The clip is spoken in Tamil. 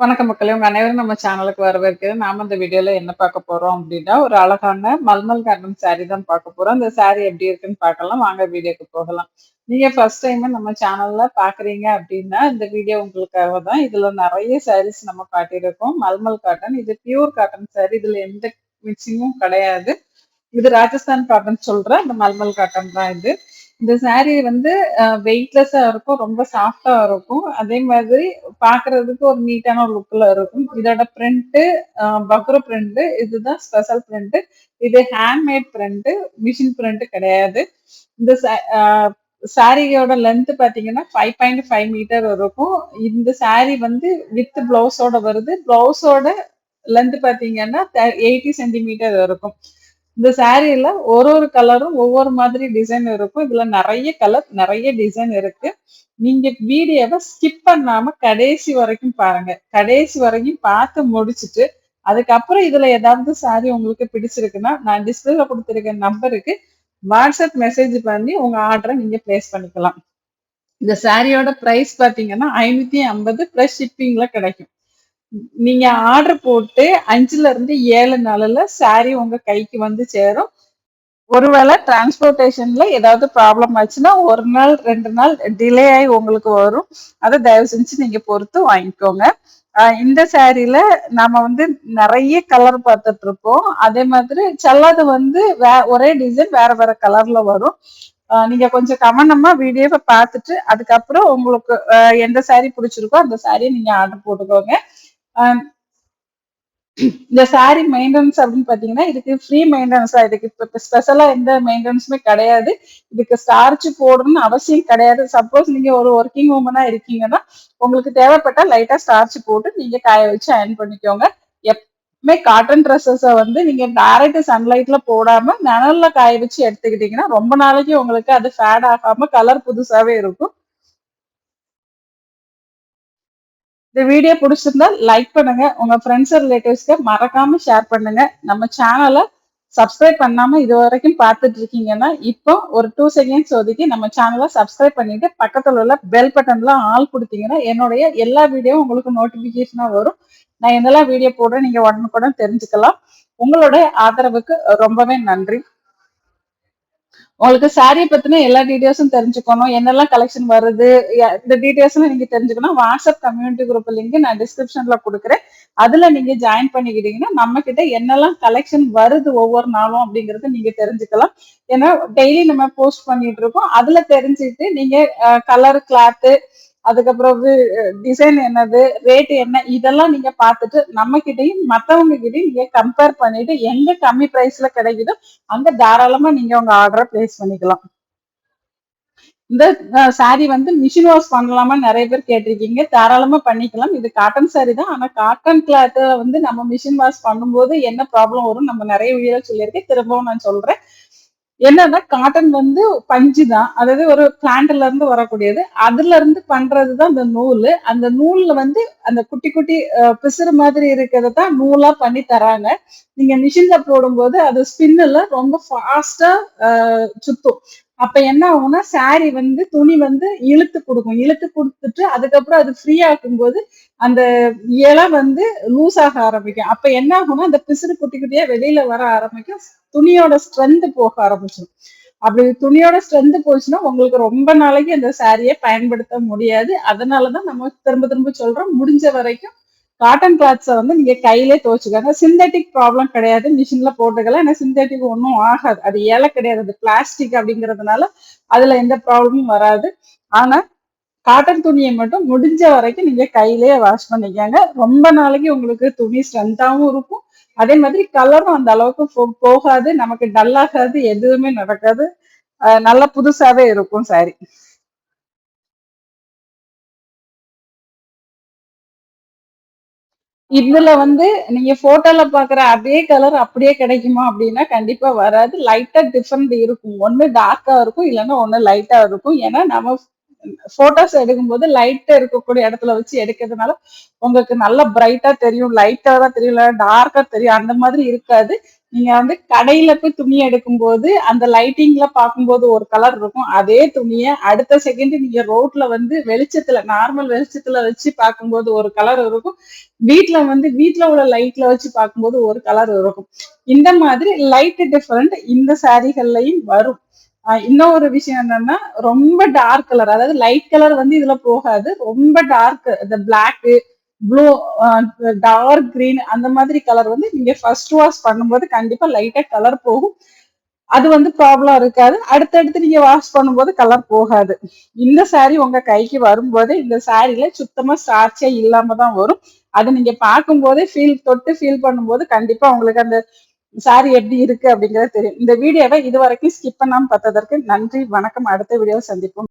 வணக்கம் மக்களே! உங்க அனைவரும் நம்ம சேனலுக்கு வரவேற்கிறது நாம இந்த வீடியோல என்ன பார்க்க போறோம் அப்படின்னா ஒரு அழகான மல்மல் காட்டன் சாரி தான் பார்க்க போறோம். இந்த சாரி எப்படி இருக்குன்னு பார்க்கலாம். வாங்க வீடியோக்கு போகலாம். நீங்க ஃபர்ஸ்ட் டைம் நம்ம சேனல்ல பாக்குறீங்க அப்படின்னா இந்த வீடியோ உங்களுக்காக தான். இதுல நிறைய சாரீஸ் நம்ம காட்டியிருக்கோம். மல்மல் காட்டன். இது பியூர் காட்டன் சாரி. இதுல எந்த மிக்சிங்கும் கிடையாது. இது ராஜஸ்தான் காட்டன் சொல்ற இந்த மல்மல் காட்டன் தான் இது. இந்த சாரி வந்து வெயிட்லெஸ்ஸாக வெயிட்லெஸ்ஸா இருக்கும். ரொம்ப சாஃப்ட்டா இருக்கும். அதே மாதிரி பார்க்கறதுக்கு ஒரு நீட்டான ஒரு லுக்ல இருக்கும். இதோட பிரிண்ட்டு பக்ர பக்ரு பிரிண்ட் இதுதான் ஸ்பெஷல் பிரிண்ட். இது ஹேண்ட்மேட் பிரிண்ட். மிஷின் பிரிண்ட் கிடையாது. இந்த சா அ சாரியோட லென்த் பார்த்தீங்கன்னா, 5.5 மீட்டர் இருக்கும். இந்த சாரி வந்து வித் ப்ளவுஸோட வருது. ப்ளவுஸோட லென்த் பார்த்தீங்கன்னா, எயிட்டி சென்டிமீட்டர் இருக்கும். இந்த சாரியில ஒரு ஒரு கலரும் ஒவ்வொரு மாதிரி டிசைன் இருக்கும். இதுல நிறைய கலர், நிறைய டிசைன் இருக்கு. நீங்க வீடியோவை ஸ்கிப் பண்ணாம கடைசி வரைக்கும் பாருங்க. கடைசி வரைக்கும் பார்த்து முடிச்சுட்டு, அதுக்கப்புறம் இதுல ஏதாவது சாரி உங்களுக்கு பிடிச்சிருக்குன்னா, நான் டிஸ்பிளேல கொடுத்துருக்க நம்பருக்கு வாட்ஸ்அப் மெசேஜ் பண்ணி உங்க ஆர்டரை நீங்க பிளேஸ் பண்ணிக்கலாம். இந்த சாரியோட பிரைஸ் பார்த்தீங்கன்னா, 550 பிளஸ் ஷிப்பிங்ல கிடைக்கும். நீங்க ஆர்டர் போட்டு அஞ்சுல இருந்து ஏழு நாளில் சாரி உங்க கைக்கு வந்து சேரும். ஒருவேளை டிரான்ஸ்போர்டேஷன்ல ஏதாவது ப்ராப்ளம் ஆச்சுன்னா, ஒரு நாள், ரெண்டு நாள் டிலே ஆகி உங்களுக்கு வரும். அதை தயவு செஞ்சு நீங்க பொறுத்து வாங்கிக்கோங்க. இந்த சாரியில நாம வந்து நிறைய கலர் பார்த்துட்டுருப்போம். அதே மாதிரி சிலது வந்து வே ஒரே டிசைன் வேற வேற கலர்ல வரும். நீங்க கொஞ்சம் கவனமா வீடியோவை பார்த்துட்டு, அதுக்கப்புறம் உங்களுக்கு எந்த சாரி பிடிச்சிருக்கோ அந்த சாரியை நீங்க ஆர்டர் போட்டுக்கோங்க. Um, இந்த சாரி மெயின்டெனன்ஸ் அப்படின்னு பார்த்தீங்கன்னா, இதுக்கு ஃப்ரீ மெயின்டெனன்ஸ் தான். இதுக்கு இப்போ ஸ்பெஷலா எந்த மெயின்டெனன்ஸுமே கிடையாது. இதுக்கு ஸ்டார்ச் போடணும்னு அவசியம் கிடையாது. சப்போஸ் நீங்க ஒரு ஒர்க்கிங் உமனா இருக்கீங்கன்னா, உங்களுக்கு தேவைப்பட்டா லைட்டா ஸ்டார்ச் போட்டு நீங்க காய வச்சு அயர்ன் பண்ணிக்கோங்க. எப்பவுமே காட்டன் ட்ரெஸ்ஸஸை வந்து நீங்க டைரக்ட் சன்லைட்ல போடாம, நிழல்ல காய வச்சு எடுத்துக்கிட்டீங்கன்னா, ரொம்ப நாளைக்கு உங்களுக்கு அது ஃபேட் ஆகாம கலர் புதுசாவே இருக்கும். இந்த வீடியோ பிடிச்சிருந்தா லைக் பண்ணுங்க. உங்க ஃப்ரெண்ட்ஸ், ரிலேட்டிவ்ஸ்க்கு மறக்காம ஷேர் பண்ணுங்க. நம்ம சேனல சப்ஸ்கிரைப் பண்ணாம இது வரைக்கும் பார்த்துட்டு இருக்கீங்கன்னா, இப்போ ஒரு டூ செகண்ட்ஸ் ஒதுக்கி நம்ம சேனலை சப்ஸ்கிரைப் பண்ணிட்டு, பக்கத்துல உள்ள பெல் பட்டன்ல ஆள் குடுத்தீங்கன்னா, என்னுடைய எல்லா வீடியோவும் உங்களுக்கு நோட்டிபிகேஷனா வரும். நான் என்னெல்லாம் வீடியோ போடுறேன் நீங்க உடனுக்குடன் தெரிஞ்சுக்கலாம். உங்களுடைய ஆதரவுக்கு ரொம்பவே நன்றி. உங்களுக்கு சாரியை பத்தின எல்லா டீடைல்ஸும் தெரிஞ்சுக்கணும். என்னெல்லாம் கலெக்ஷன் வருது, இந்த டீடைல்ஸ்லாம் நீங்க தெரிஞ்சுக்கணும். வாட்ஸ்அப் கம்யூனிட்டி குரூப் லிங்க் நான் டிஸ்கிரிப்ஷன்ல கொடுக்குறேன் அதுல நீங்க ஜாயின் பண்ணிக்கிட்டீங்கன்னா, நம்ம கிட்ட என்னெல்லாம் கலெக்ஷன் வருது ஒவ்வொரு நாளும் அப்படிங்கறத நீங்க தெரிஞ்சுக்கலாம். ஏன்னா டெய்லி நம்ம போஸ்ட் பண்ணிட்டு இருக்கோம். அதுல தெரிஞ்சுட்டு நீங்க கலர், கிளாத்து அதுக்கப்புறம் டிசைன் என்னது, ரேட் என்ன இதெல்லாம் நீங்க பார்த்துட்டு, நம்ம கிட்டயும் மத்தவங்க கிட்டயும் நீங்க கம்பேர் பண்ணிட்டு, எங்க கம்மி பிரைஸ்ல கிடைக்குதோ, அங்க தாராளமா நீங்க உங்க ஆர்டர பிளேஸ் பண்ணிக்கலாம். இந்த சாரி வந்து மிஷின் வாஷ் பண்ணலாமா நிறைய பேர் கேட்டிருக்கீங்க. தாராளமா பண்ணிக்கலாம். இது காட்டன் சாரி தான். ஆனா காட்டன் கிளாத் வந்து நம்ம மிஷின் வாஷ் பண்ணும்போது என்ன ப்ராப்ளம் வரும் நம்ம நிறைய வீடியோ சொல்லியிருக்கேன். திரும்பவும் நான் சொல்றேன். என்னன்னா காட்டன் வந்து பஞ்சு தான். அதாவது ஒரு பிளான்ட்ல இருந்து வரக்கூடியது. அதுல இருந்து பண்றது தான் இந்த நூல் அந்த நூல்ல வந்து அந்த குட்டி குட்டி பிசுறு மாதிரி இருக்கிறத தான் நூலா பண்ணி தராங்க. நீங்க மிஷின்ல போடும்போது அது ஸ்பின்னில் ரொம்ப ஃபாஸ்டா சுத்தும். அப்ப என்ன ஆகும்னா, சாரி வந்து துணி வந்து இழுத்து கொடுக்கும் இழுத்து கொடுத்துட்டு அதுக்கப்புறம் அது ஃப்ரீ ஆக்கும்போது, அந்த இலை வந்து லூஸ் ஆக ஆரம்பிக்கும். அப்ப என்ன ஆகும்னா, அந்த பிசுறு குட்டி குட்டியா வெளியில வர ஆரம்பிக்கும். துணியோட ஸ்ட்ரென்த் போக ஆரம்பிச்சிடும் அப்படி துணியோட ஸ்ட்ரென்த் போச்சுன்னா, உங்களுக்கு ரொம்ப நாளைக்கு அந்த சாரியை பயன்படுத்த முடியாது. அதனால தான் நம்ம திரும்ப திரும்ப சொல்றோம். முடிஞ்ச வரைக்கும் காட்டன் கிளாத்ஸை வந்து நீங்க கையிலே துவைச்சுக்காங்க சிந்தட்டிக் ப்ராப்ளம் கிடையாது. மிஷின்ல போட்டுக்கலாம். ஏன்னா சிந்தட்டிக் ஒன்றும் ஆகாது. அது ஏழை கிடையாது. அது பிளாஸ்டிக் அப்படிங்கிறதுனால, அதுல எந்த ப்ராப்ளமும் வராது. ஆனா காட்டன் துணியை மட்டும் முடிஞ்ச வரைக்கும் நீங்க கையிலேயே வாஷ் பண்ணிக்காங்க ரொம்ப நாளைக்கு உங்களுக்கு துணி ஸ்ட்ரென்த்தாவும் இருக்கும். அதே மாதிரி கலரும் அந்த அளவுக்கு போ போகாது. நமக்கு டல்லாகாது எதுவுமே நடக்காது. நல்லா புதுசாவே இருக்கும் சாரி. இதுல வந்து நீங்க ஃபோட்டோல பாக்குற அதே கலர் அப்படியே கிடைக்குமா அப்படின்னா, கண்டிப்பா வராது. லைட்டா டிஃபரெண்ட் இருக்கும். ஒண்ணு டார்க்கா இருக்கும். இல்லைன்னா ஒண்ணு லைட்டா இருக்கும். ஏன்னா நம்ம போட்டோஸ் எடுக்கும்போது லைட் இருக்கக்கூடிய இடத்துல வச்சு எடுக்கிறதுனால உங்களுக்கு நல்ல பிரைட்டா தெரியும் லைட்டா தான் தெரியும் டார்க்கா தெரியும். அந்த மாதிரி இருக்காது. நீங்க வந்து கடையில போய் துணி எடுக்கும்போது அந்த லைட்டிங்ல பார்க்கும்போது ஒரு கலர் இருக்கும். அதே துணியை அடுத்த செகண்ட் நீங்க ரோட்ல வந்து வெளிச்சத்துல நார்மல் வெளிச்சத்துல வச்சு பார்க்கும்போது ஒரு கலர் இருக்கும். வீட்ல வந்து வீட்டுல உள்ள லைட்ல வச்சு பார்க்கும்போது ஒரு கலர் இருக்கும். இந்த மாதிரி லைட் டிஃபரெண்ட் இந்த சாரிகள்லயும் வரும். இன்னொரு விஷயம் என்னன்னா ரொம்ப டார்க் கலர் அதாவது லைட் கலர் வந்து இதுல போகாது. ரொம்ப டார்க் இந்த பிளாக் ப்ளூ டார்க் கிரீன் அந்த மாதிரி கலர் வந்து நீங்க ஃபர்ஸ்ட் வாஷ் பண்ணும்போது கண்டிப்பா லைட்டா கலர் போகும். அது வந்து ப்ராப்ளம் இருக்காது. அடுத்தடுத்து நீங்க வாஷ் பண்ணும்போது கலர் போகாது. இந்த சாரி உங்க கைக்கு வரும்போது இந்த சாரியில சுத்தமா ஸ்டார்ச்சே இல்லாம தான் வரும். அது நீங்க பார்க்கும்போதே ஃபீல் தொட்டு ஃபீல் பண்ணும்போது கண்டிப்பா உங்களுக்கு அந்த சாரி எப்படி இருக்கு அப்படிங்கறது தெரியும். இந்த வீடியோவை இது வரைக்கும் ஸ்கிப் பண்ணாம பார்த்ததற்கு நன்றி. வணக்கம். அடுத்த வீடியோ சந்திப்போம்.